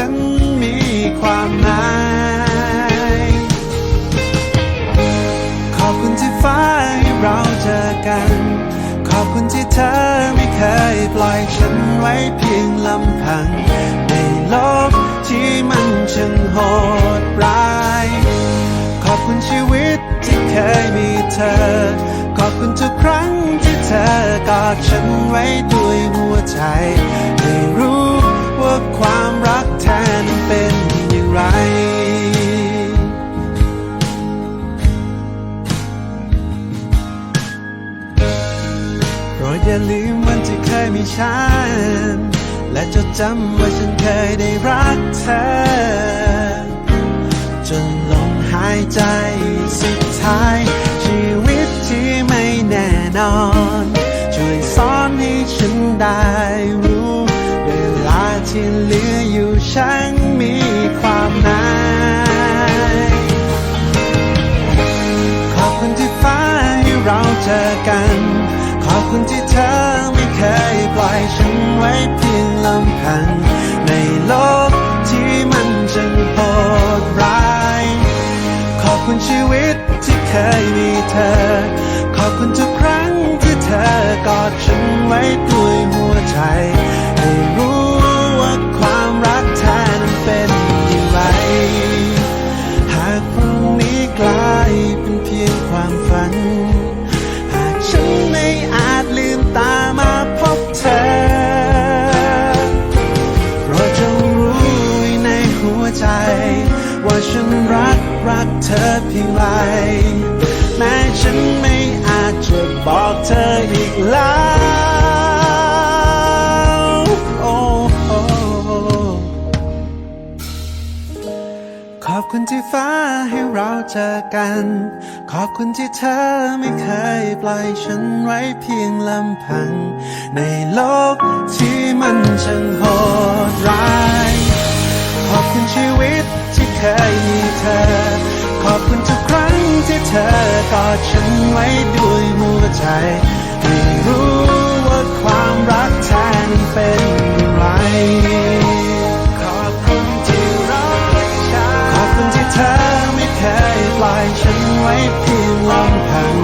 ฉันมีความหมายขอบคุณที่ฟ้าให้เราเจอกัน ขอบคุณที่เธอไม่เคยปล่อยฉันไว้เพียงลำพัง ในโลกที่มันช่างโหดร้าย ขอบคุณชีวิตที่เคยมีเธอ ขอบคุณทุกครั้งที่เธอกอดฉันไว้ด้วยหัวใจ ให้รู้ ว่าความรักแทนเป็นอย่างไร โปรดอย่าลืมวันที่เคยมีฉัน และจดจำว่าฉันเคยได้รักเธอ จนลมหายใจสุดท้าย ชีวิตที่ไม่แน่นอน ช่วยสอนให้ฉันได้ ที่เหลืออยู่ฉันมีความหมายขอบคุณที่ฟ้าให้เราเจอกัน ขอบคุณที่เธอไม่เคยปล่อยฉันไว้เพียงลำพัง ในโลกที่มันจังโหดร้าย ขอบคุณชีวิตที่เคยมีเธอ ขอบคุณทุกครั้งที่เธอกอดฉันไว้ด้วยหัวใจ อกเธออีกแล้วโอ้โอ้ขอบคุณที่ฟ้าให้เราเจอกัน ขอบคุณที่เธอไม่เคยปล่อยฉันไว้เพียงลำพัง ในโลกที่มันช่างโหดร้าย ขอบคุณชีวิตที่เคยมี เธอกอดฉันไว้ด้วยหัวใจ ไม่รู้ว่าความรักแท้นั้นเป็นอย่างไร ขอบคุณที่รักฉัน ขอบคุณที่เธอไม่เคยปล่อยฉันไว้เพียงลำพัง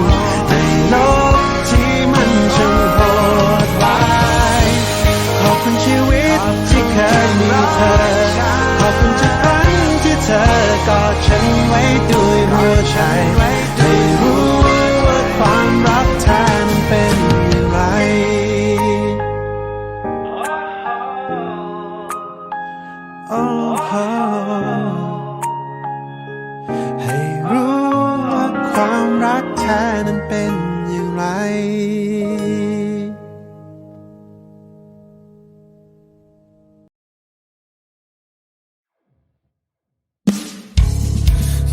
รักแท้นั้นเป็นอย่างไร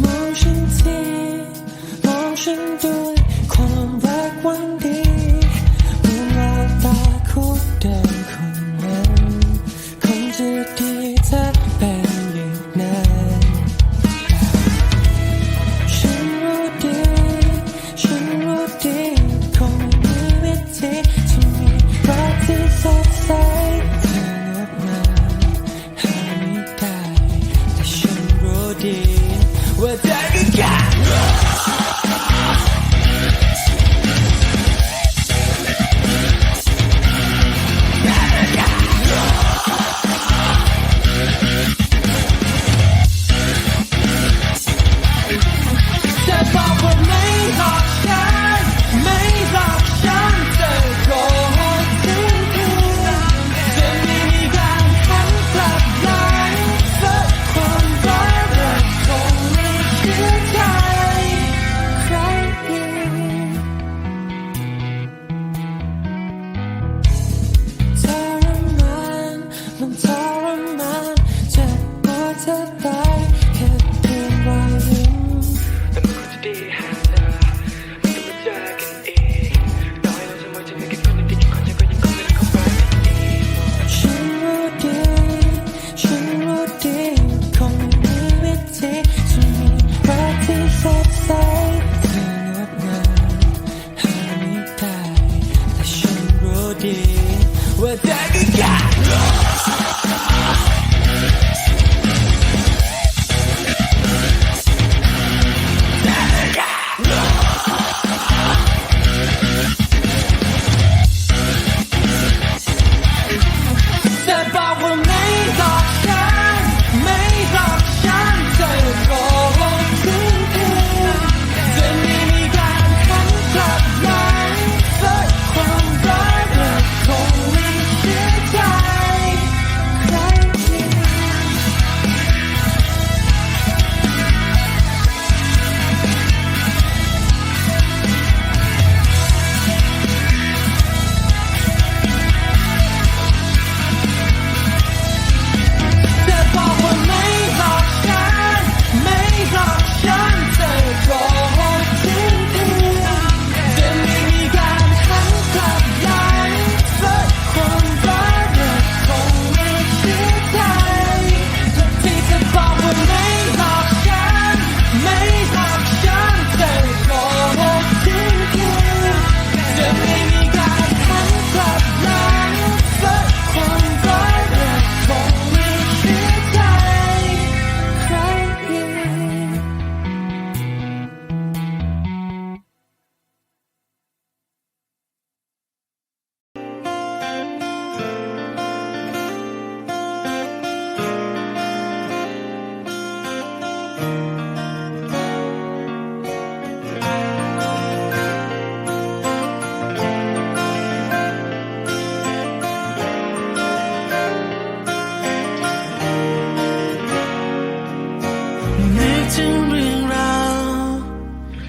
มองฉันทีมองฉันด้วย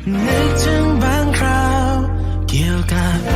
นึกถึงบางคราวเกี่ยวกับ